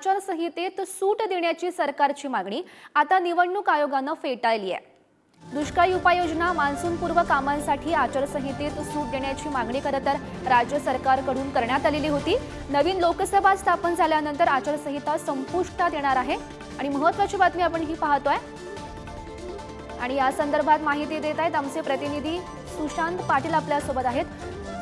आचारसंहितेत सूट देण्याची सरकारची मागणी. आता निवडणूक आयोगानं फेटाळली आहे. दुष्काळी उपाययोजना मान्सूनपूर्व कामांसाठी आचारसंहितेत सूट देण्याची मागणी खरं तर राज्य सरकारकडून करण्यात आलेली होती. नवीन लोकसभा स्थापन झाल्यानंतर आचारसंहिता संपुष्टात येणार आहे. आणि महत्वाची बातमी आपण ही पाहतोय. आणि या संदर्भात माहिती देत आहेत आमचे प्रतिनिधी सुशांत पाटील आपल्यासोबत आहेत.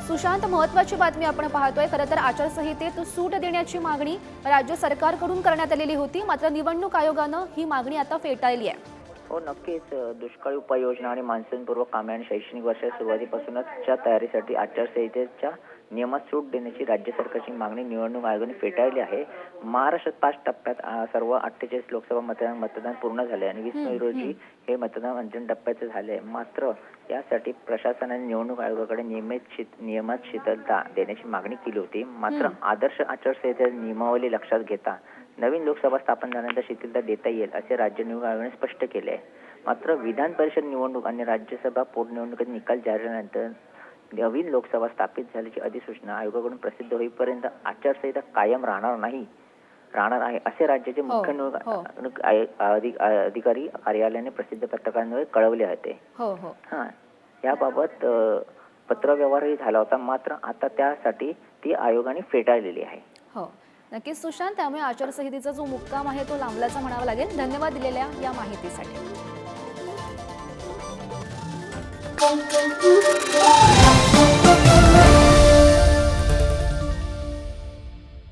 सुशांत महत्वाची बातमी आपण पाहतोय. खरं तर आचारसंहितेत सूट देण्याची मागणी राज्य सरकारकडून करण्यात आलेली होती. मात्र निवडणूक आयोगानं ही मागणी आता फेटाळली आहे. हो नक्कीच. दुष्काळी उपाययोजना आणि मान्सूनपूर्व कामे आणि शैक्षणिक वर्षा सुरुवातीपासूनच च्या तयारीसाठी आचारसंहितेच्या नियमात सूट देण्याची राज्य सरकारची मागणी निवडणूक आयोगाने फेटाळली आहे. महाराष्ट्रात पाच टप्प्यात सर्व अठ्ठेचाळीस लोकसभा मतदान मतदान पूर्ण झाले आणि वीस मे रोजी हे मतदान अंतिम टप्प्याचे झाले. मात्र यासाठी प्रशासनाने निवडणूक आयोगाकडे नियमित शिथ- नियमात शिथिलता देण्याची मागणी केली होती. मात्र आदर्श आचारसंहिता नियमावली लक्षात घेता नवीन लोकसभा स्थापन झाल्यानंतर शिथिलता देता येईल असे राज्य निवडणूक आयोगाने स्पष्ट केले आहे. मात्र विधान परिषद निवडणूक आणि राज्यसभा पोटनिवडणुकीत निकाल जाहीर झाल्यानंतर नवीन लोकसभा स्थापित झाल्याची अधिसूचना आयोगाकडून प्रसिद्ध होईपर्यंत आचारसंहिता कायम राहणार नाही राहणार आहे असे राज्याचे हो, मुख्य हो. निवडणूक अधिकारी कार्यालयाने प्रसिद्ध पत्रकारांद्वारे कळवले होते. हो हो. याबाबत पत्रव्यवहारही झाला होता मात्र आता त्यासाठी ती आयोगाने फेटाळलेली आहे. हो. नक्कीच सुशांत त्यामुळे आचारसंहितेचा जो मुक्काम आहे तो लांबल्याचा म्हणावा लागेल. धन्यवाद दिलेल्या या माहितीसाठी.